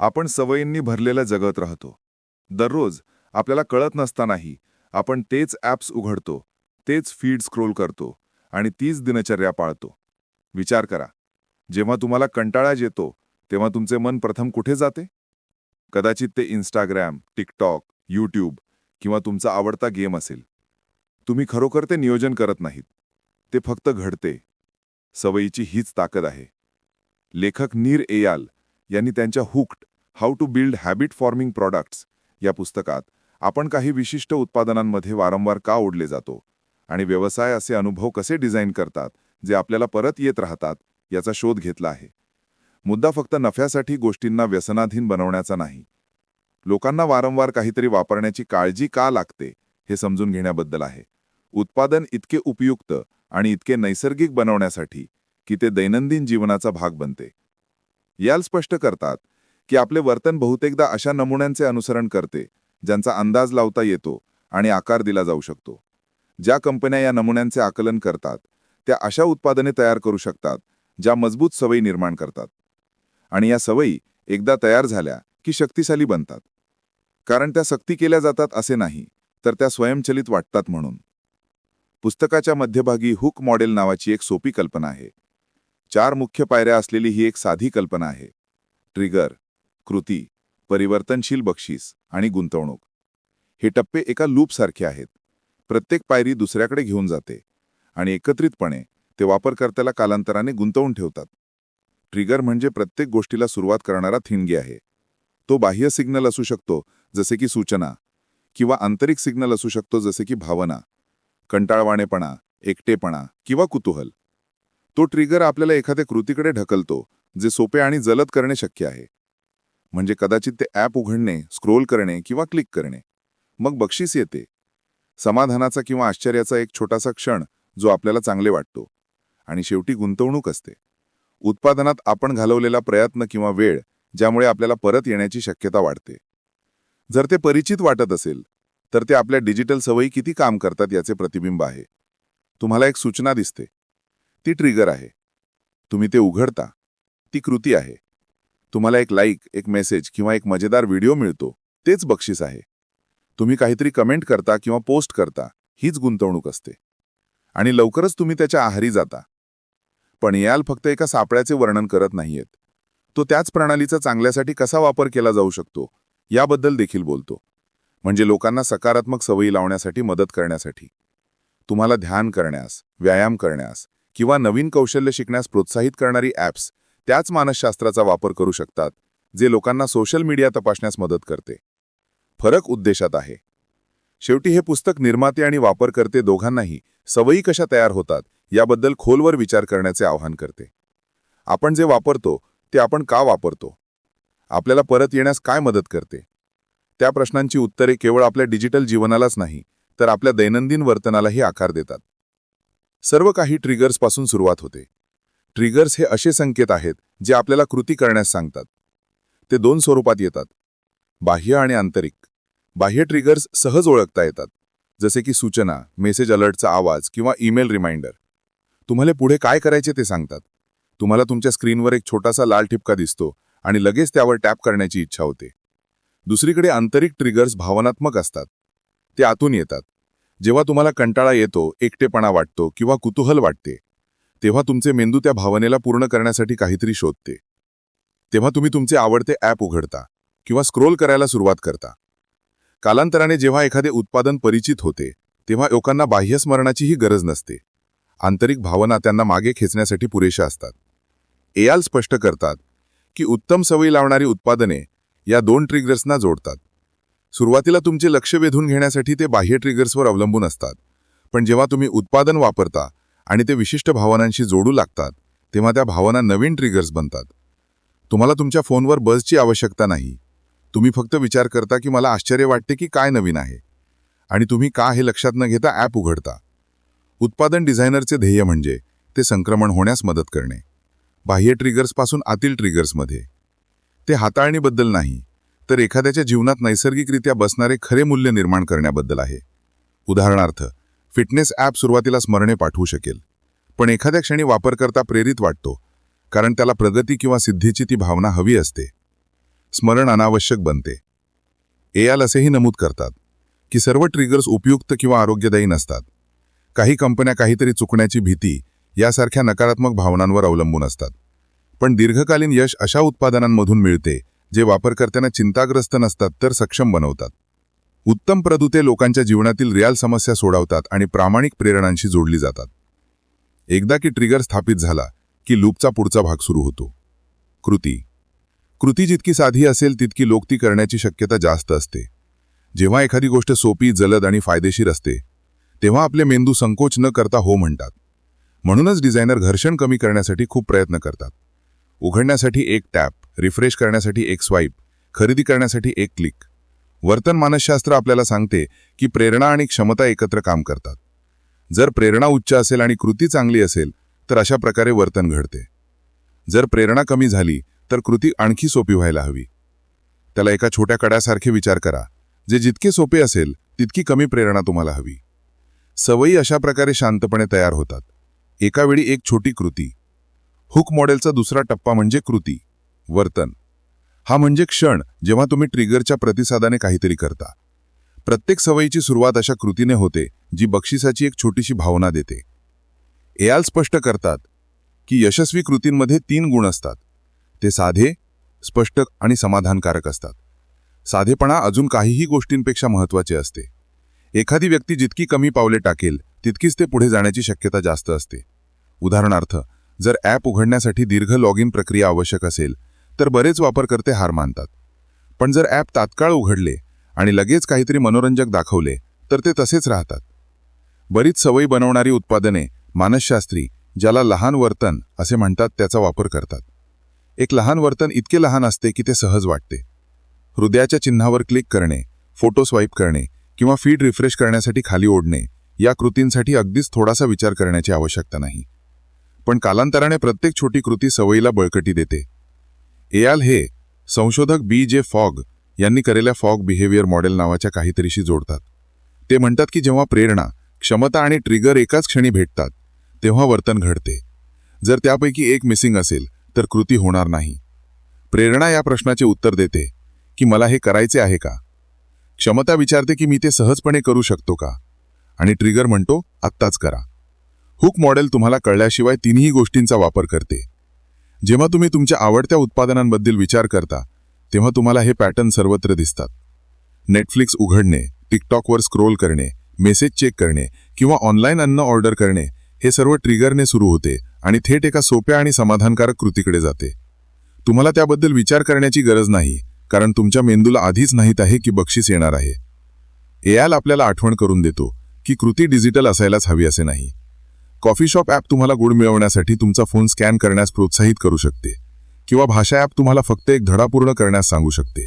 आपण सवयींनी भरलेल्या जगत राहतो. दररोज आपल्याला कळत नसतानाही आपण तेच ॲप्स उघडतो तेच फीड स्क्रोल करतो आणि तीच दिनचर्या पाळतो. विचार करा जेव्हा तुम्हाला कंटाळा येतो तेव्हा तुमचे मन प्रथम कुठे जाते? कदाचित ते इंस्टाग्रॅम टिकटॉक यूट्यूब किंवा तुमचा आवडता गेम असेल. तुम्ही खरोखर ते नियोजन करत नाहीत. ते फक्त घडते. सवयीची हीच ताकद आहे. लेखक नीर एयाल यांनी त्यांच्या hooked how to build habit forming products या पुस्तकात आपण काही विशिष्ट उत्पादनांमध्ये वारंवार का ओढले जातो आणि व्यवसाय असे अनुभव कसे डिझाईन करतात जे आपल्याला परत येत राहतात याचा शोध घेतला आहे. मुद्दा फक्त नफ्यासाठी गोष्टींना व्यसनाधीन बनवण्याचा नाही. लोकांना वारंवार काहीतरी वापरण्याची काळजी का लागते हे समजून घेण्याबद्दल आहे. उत्पादन इतके उपयुक्त आणि इतके नैसर्गिक बनवण्यासाठी की ते दैनंदिन जीवनाचा भाग बनते. याल स्पष्ट करतात की आपले वर्तन बहुतेकदा अशा नमुन्यांचे अनुसरण करते ज्यांचा अंदाज लावता येतो आणि आकार दिला जाऊ शकतो. ज्या कंपन्या या नमुन्यांचे आकलन करतात त्या अशा उत्पादने तयार करू शकतात ज्या मजबूत सवयी निर्माण करतात. आणि या सवयी एकदा तयार झाल्या की शक्तिशाली बनतात. कारण त्या सक्ती केल्या जातात असे नाही तर त्या स्वयंचलित वाटतात म्हणून. पुस्तकाच्या मध्यभागी हुक मॉडेल नावाची एक सोपी कल्पना आहे. चार मुख्य पायऱ्या असलेली ही एक साधी कल्पना आहे. ट्रिगर कृती परिवर्तनशील बक्षीस आणि गुंतवणूक. हे टप्पे एका लूपसारखे आहेत. प्रत्येक पायरी दुसऱ्याकडे घेऊन जाते आणि एकत्रितपणे ते वापरकर्त्याला कालांतराने गुंतवून ठेवतात. ट्रिगर म्हणजे प्रत्येक गोष्टीला सुरुवात करणारा थिणगी आहे. तो बाह्य सिग्नल असू शकतो जसे की सूचना किंवा आंतरिक सिग्नल असू शकतो जसे की भावना कंटाळवाणेपणा एकटेपणा किंवा कुतूहल. तो ट्रिगर आपल्याला एखाद्या कृतीकडे ढकलतो जे सोपे आणि जलद करणे शक्य आहे. म्हणजे कदाचित ते ॲप उघडणे स्क्रोल करणे किंवा क्लिक करणे. मग बक्षीस येते. समाधानाचा किंवा आश्चर्याचा एक छोटासा क्षण जो आपल्याला चांगले वाटतो. आणि शेवटी गुंतवणूक असते. उत्पादनात आपण घालवलेला प्रयत्न किंवा वेळ ज्यामुळे आपल्याला परत येण्याची शक्यता वाढते. जर ते परिचित वाटत असेल तर ते आपल्या डिजिटल सवयी किती काम करतात याचे प्रतिबिंब आहे. तुम्हाला एक सूचना दिसते. ती ट्रिगर आहे. तुम्ही ते उघडता ती कृती आहे. तुम्हाला एक लाईक एक मेसेज किंवा एक मजेदार व्हिडिओ मिळतो तेच बक्षीस आहे. तुम्ही काहीतरी कमेंट करता किंवा पोस्ट करता हीच गुंतवणूक असते. आणि लवकरच तुम्ही त्याच्या आहारी जाता. पण याल फक्त एका सापळ्याचे वर्णन करत नाहीयेत. तो त्याच प्रणालीचा चांगल्यासाठी कसा वापर केला जाऊ शकतो याबद्दल देखील बोलतो. म्हणजे लोकांना सकारात्मक सवयी लावण्यासाठी मदत करण्यासाठी. तुम्हाला ध्यान करण्यास व्यायाम करण्यास किंवा नवीन कौशल्य शिकण्यास प्रोत्साहित करणारी ॲप्स त्याच मानसशास्त्राचा वापर करू शकतात जे लोकांना सोशल मीडिया तपासण्यास मदत करते. फरक उद्देशात आहे. शेवटी हे पुस्तक निर्माते आणि वापरकर्ते दोघांनाही सवयी कशा तयार होतात याबद्दल खोलवर विचार करण्याचे आवाहन करते. आपण जे वापरतो ते आपण का वापरतो? आपल्याला परत येण्यास काय मदत करते? त्या प्रश्नांची उत्तरे केवळ आपल्या डिजिटल जीवनालाच नाही तर आपल्या दैनंदिन वर्तनालाही आकार देतात. सर्व काही ट्रिगर्सपासून सुरुवात होते. ट्रिगर्स हे असे संकेत आहेत जे आपल्याला कृती करण्यास सांगतात. ते दोन स्वरूपात येतात. बाह्य आणि आंतरिक. बाह्य ट्रिगर्स सहज ओळखता येतात. जसे की सूचना मेसेज अलर्टचा आवाज किंवा ईमेल रिमाइंडर तुम्हाला पुढे काय करायचे ते सांगतात. तुम्हाला तुमच्या स्क्रीनवर एक छोटासा लाल ठिपका दिसतो आणि लगेच त्यावर टॅप करण्याची इच्छा होते. दुसरीकडे आंतरिक ट्रिगर्स भावनात्मक असतात. ते आतून येतात. जेव्हा तुम्हाला कंटाळा येतो एकटेपणा वाटतो किंवा कुतूहल वाटते तेव्हा तुमचे मेंदू त्या भावनेला पूर्ण करण्यासाठी काहीतरी शोधते. तेव्हा तुम्ही तुमचे आवडते ॲप उघडता किंवा स्क्रोल करायला सुरुवात करता. कालांतराने जेव्हा एखादे उत्पादन परिचित होते तेव्हा लोकांना बाह्यस्मरणाचीही गरज नसते. आंतरिक भावना त्यांना मागे खेचण्यासाठी पुरेशा असतात. एयाल स्पष्ट करतात की उत्तम सवयी लावणारी उत्पादने या दोन ट्रिगर्सना जोडतात. सुरुवातीला तुमचे लक्ष वेधून घेण्यासाठी ते बाह्य ट्रिगर्सवर अवलंबून असतात. पण जेव्हा तुम्ही उत्पादन वापरता आणि ते विशिष्ट भावनांशी जोडू लागतात तेव्हा त्या भावना नवीन ट्रिगर्स बनतात. तुम्हाला तुमच्या फोनवर बसची आवश्यकता नाही. तुम्ही फक्त विचार करता की मला आश्चर्य वाटते की काय नवीन आहे. आणि तुम्ही का हे लक्षात न घेता ॲप उघडता. उत्पादन डिझायनरचे ध्येय म्हणजे ते संक्रमण होण्यास मदत करणे. बाह्य ट्रिगर्सपासून आतील ट्रिगर्समध्ये ते हाताळणीबद्दल नाही. तर एखाद्याच्या जीवनात नैसर्गिकरित्या बसणारे खरे मूल्य निर्माण करण्याबद्दल आहे. उदाहरणार्थ फिटनेस ॲप सुरुवातीला स्मरणे पाठवू शकेल पण एखाद्या क्षणी वापरकर्ता प्रेरित वाटतो कारण त्याला प्रगती किंवा सिद्धीची ती भावना हवी असते. स्मरण अनावश्यक बनते. एआल असेही नमूद करतात की सर्व ट्रिगर्स उपयुक्त किंवा आरोग्यदायी नसतात. काही कंपन्या काहीतरी चुकण्याची भीती यासारख्या नकारात्मक भावनांवर अवलंबून असतात. पण दीर्घकालीन यश अशा उत्पादनांमधून मिळते जे वापरकर्त्यांना चिंताग्रस्त नसतात तर सक्षम बनवतात. उत्तम प्रदूते लोकांच्या जीवनातील रियाल समस्या सोडवतात आणि प्रामाणिक प्रेरणांशी जोडली जातात. एकदा की ट्रिगर स्थापित झाला की लूपचा पुढचा भाग सुरू होतो. कृती. कृती जितकी साधी असेल तितकी लोक ती करण्याची शक्यता जास्त असते. जेव्हा एखादी गोष्ट सोपी जलद आणि फायदेशीर असते तेव्हा आपले मेंदू संकोच न करता हो म्हणतात. म्हणूनच डिझायनर घर्षण कमी करण्यासाठी खूप प्रयत्न करतात. उघडण्यासाठी एक टॅप रिफ्रेश करण्यासाठी एक स्वाईप खरेदी करण्यासाठी एक क्लिक. वर्तन मानसशास्त्र आपल्याला सांगते की प्रेरणा आणि क्षमता एकत्र काम करतात. जर प्रेरणा उच्च असेल आणि कृती चांगली असेल तर अशा प्रकारे वर्तन घडते. जर प्रेरणा कमी झाली तर कृती आणखी सोपी व्हायला हवी. त्याला एका छोट्या कड्यासारखे विचार करा. जे जितके सोपे असेल तितकी कमी प्रेरणा तुम्हाला हवी. सवयी अशा प्रकारे शांतपणे तयार होतात. एकावेळी एक छोटी कृती हुक मॉडेलचा दुसरा टप्पा म्हणजे कृती वर्तन. हा म्हणजे क्षण जेव्हा तुम्ही ट्रिगरच्या प्रतिसादाने काहीतरी करता. प्रत्येक सवयीची सुरुवात अशा कृतीने होते जी बक्षिसाची एक छोटीशी भावना देते. एआल स्पष्ट करतात की यशस्वी कृतींमध्ये तीन गुण असतात. ते साधे स्पष्ट आणि समाधानकारक असतात. साधेपणा अजून काहीही गोष्टींपेक्षा महत्त्वाचे असते. एखादी व्यक्ती जितकी कमी पावले टाकेल तितकीच ते पुढे जाण्याची शक्यता जास्त असते. उदाहरणार्थ जर ॲप उघडण्यासाठी दीर्घ लॉग इन प्रक्रिया आवश्यक असेल तर बरेच वापरकर्ते हार मानतात. पण जर ॲप तात्काळ उघडले आणि लगेच काहीतरी मनोरंजक दाखवले तर ते तसेच राहतात. बरीच सवयी बनवणारी उत्पादने मानसशास्त्री ज्याला लहान वर्तन असे म्हणतात त्याचा वापर करतात. एक लहान वर्तन इतके लहान असते की ते सहज वाटते. हृदयाच्या चिन्हावर क्लिक करणे फोटो स्वाईप करणे किंवा फीड रिफ्रेश करण्यासाठी खाली ओढणे या कृतींसाठी अगदीच थोडासा विचार करण्याची आवश्यकता नाही. पण कालांतराने प्रत्येक छोटी कृती सवयीला बळकटी देते. एआल हे संशोधक बी जे फॉग यांनी केलेल्या फॉग बिहेवियर मॉडेल नावाच्या काहीतरीशी जोडतात. ते म्हणतात की जेव्हा प्रेरणा क्षमता आणि ट्रिगर एकाच क्षणी भेटतात तेव्हा वर्तन घडते. जर त्यापैकी एक मिसिंग असेल तर कृती होणार नाही. प्रेरणा या प्रश्नाचे उत्तर देते की मला हे करायचे आहे का? क्षमता विचारते की मी ते सहजपणे करू शकतो का? आणि ट्रिगर म्हणतो आत्ताच करा. हुक मॉडेल तुम्हाला कळल्याशिवाय तिन्ही गोष्टींचा वापर करते. जेव्हा तुम्ही तुमच्या आवडत्या उत्पादनांबद्दल विचार करता तेव्हा तुम्हाला हे पॅटर्न सर्वत्र दिसतात. नेटफ्लिक्स उघडणे टिकटॉकवर स्क्रोल करणे मेसेज चेक करणे किंवा ऑनलाईन अन्न ऑर्डर करणे हे सर्व ट्रिगरने सुरू होते आणि थेट एका सोप्या आणि समाधानकारक कृतीकडे जाते. तुम्हाला त्याबद्दल विचार करण्याची गरज नाही कारण तुमच्या मेंदूला आधीच माहीत आहे की बक्षीस येणार आहे. एआल आपल्याला आठवण करून देतो की कृती डिजिटल असायलाच हवी असे नाही. कॉफी शॉप ॲप तुम्हाला गुड मिळवण्यासाठी तुमचा फोन स्कॅन करण्यास प्रोत्साहित करू शकते. किंवा भाषा ॲप तुम्हाला फक्त एक धडा पूर्ण करण्यास सांगू शकते.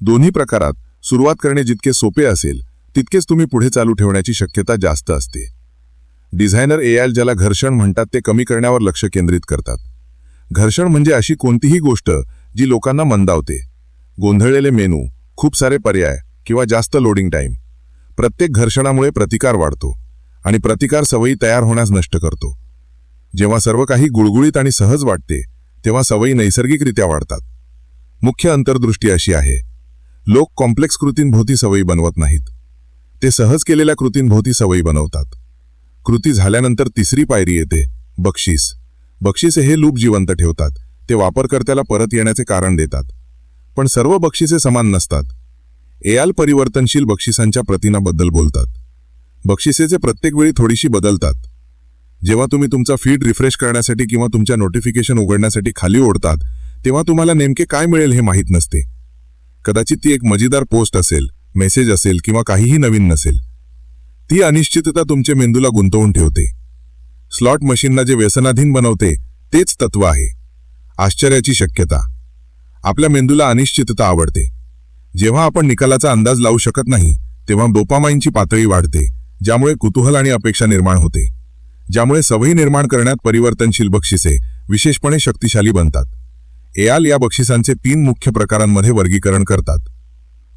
दोन्ही प्रकारात सुरुवात करणे जितके सोपे असेल तितकेच तुम्ही पुढे चालू ठेवण्याची शक्यता जास्त असते. डिझायनर एआल ज्याला घर्षण म्हणतात ते कमी करण्यावर लक्ष केंद्रित करतात. घर्षण म्हणजे अशी कोणतीही गोष्ट जी लोकांना मंदावते. गोंधळलेले मेनू खूप सारे पर्याय किंवा जास्त लोडिंग टाईम प्रत्येक घर्षणामुळे प्रतिकार वाढतो. आणि प्रतिकार सवयी तयार होण्यास नष्ट करतो. जेव्हा सर्व काही गुळगुळीत आणि सहज वाटते तेव्हा सवयी नैसर्गिकरित्या वाढतात. मुख्य अंतर्दृष्टी अशी आहे. लोक कॉम्प्लेक्स कृतींभोवती सवयी बनवत नाहीत. ते सहज केलेल्या कृतींभोवती सवयी बनवतात. कृती झाल्यानंतर तिसरी पायरी येते बक्षीस. बक्षिसे हे लूप जिवंत ठेवतात. ते वापरकर्त्याला परत येण्याचे कारण देतात. पण सर्व बक्षिसे समान नसतात. एआल परिवर्तनशील बक्षिसांच्या प्रतिनाबद्दल बोलतात. बक्षिसेचे प्रत्येक वेळी थोडीशी बदलतात. जेव्हा तुम्ही तुमचा फीड रिफ्रेश करण्यासाठी किंवा तुमच्या नोटिफिकेशन उघडण्यासाठी खाली ओढतात तेव्हा तुम्हाला नेमके काय मिळेल हे माहीत नसते. कदाचित ती एक मजेदार पोस्ट असेल मेसेज असेल किंवा काहीही नवीन नसेल. ती अनिश्चितता तुमच्या मेंदूला गुंतवून ठेवते. स्लॉट मशीनला जे व्यसनाधीन बनवते तेच तत्व आहे. आश्चर्याची शक्यता. आपल्या मेंदूला अनिश्चितता आवडते. जेव्हा आपण निकालाचा अंदाज लावू शकत नाही तेव्हा डोपामाइनची पातळी वाढते. ज्यामुळे कुतूहल आणि अपेक्षा निर्माण होते. ज्यामुळे सवयी निर्माण करण्यात परिवर्तनशील बक्षिसे विशेषपणे शक्तिशाली बनतात. एआल या बक्षिसांचे तीन मुख्य प्रकारांमध्ये वर्गीकरण करतात.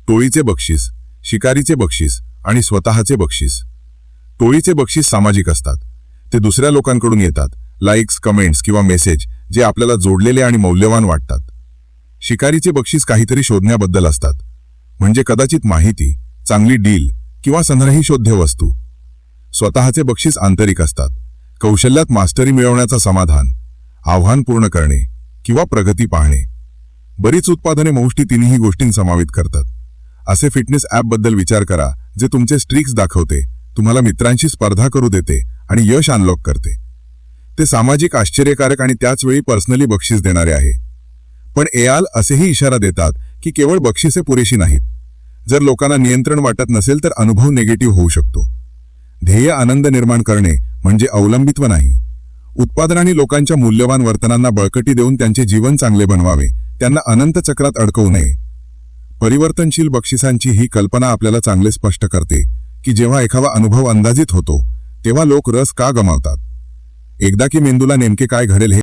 टोळीचे बक्षीस शिकारीचे बक्षीस आणि स्वतःचे बक्षीस. टोळीचे बक्षीस सामाजिक असतात. ते दुसऱ्या लोकांकडून येतात. लाईक्स कमेंट्स किंवा मेसेज जे आपल्याला जोडलेले आणि मौल्यवान वाटतात. शिकारीचे बक्षीस काहीतरी शोधण्याबद्दल असतात. म्हणजे कदाचित माहिती चांगली डील किंवा संग्रही शोध्य वस्तू. स्वतःचे बक्षीस आंतरिक असतात. कौशल्यात मास्टरी मिळवण्याचा समाधान आव्हान पूर्ण करणे किंवा प्रगती पाहणे. बरीच उत्पादने मोष्टी तिन्ही गोष्टीं समावित करतात. असे फिटनेस ॲपबद्दल विचार करा जे तुमचे स्ट्रिक्स दाखवते तुम्हाला मित्रांशी स्पर्धा करू देते आणि यश अनलॉक करते. ते सामाजिक आश्चर्यकारक आणि त्याचवेळी पर्सनली बक्षीस देणारे आहे. पण एआल असेही इशारा देतात की केवळ बक्षिसे पुरेशी नाहीत. जर लोकांना नियंत्रण वाटत नसेल तर अनुभव निगेटिव्ह होऊ शकतो. ध्येय आनंद निर्माण करणे म्हणजे अवलंबित्व नाही. उत्पादन आणि लोकांच्या मूल्यवान वर्तनांना बळकटी देऊन त्यांचे जीवन चांगले बनवावे त्यांना अनंत चक्रात अडकवू नये. परिवर्तनशील बक्षिसांची ही कल्पना आपल्याला चांगले स्पष्ट करते की जेव्हा एखादा अनुभव अंदाजित होतो तेव्हा लोक रस का गमावतात? एकदा की मेंदूला नेमके काय घडेल हे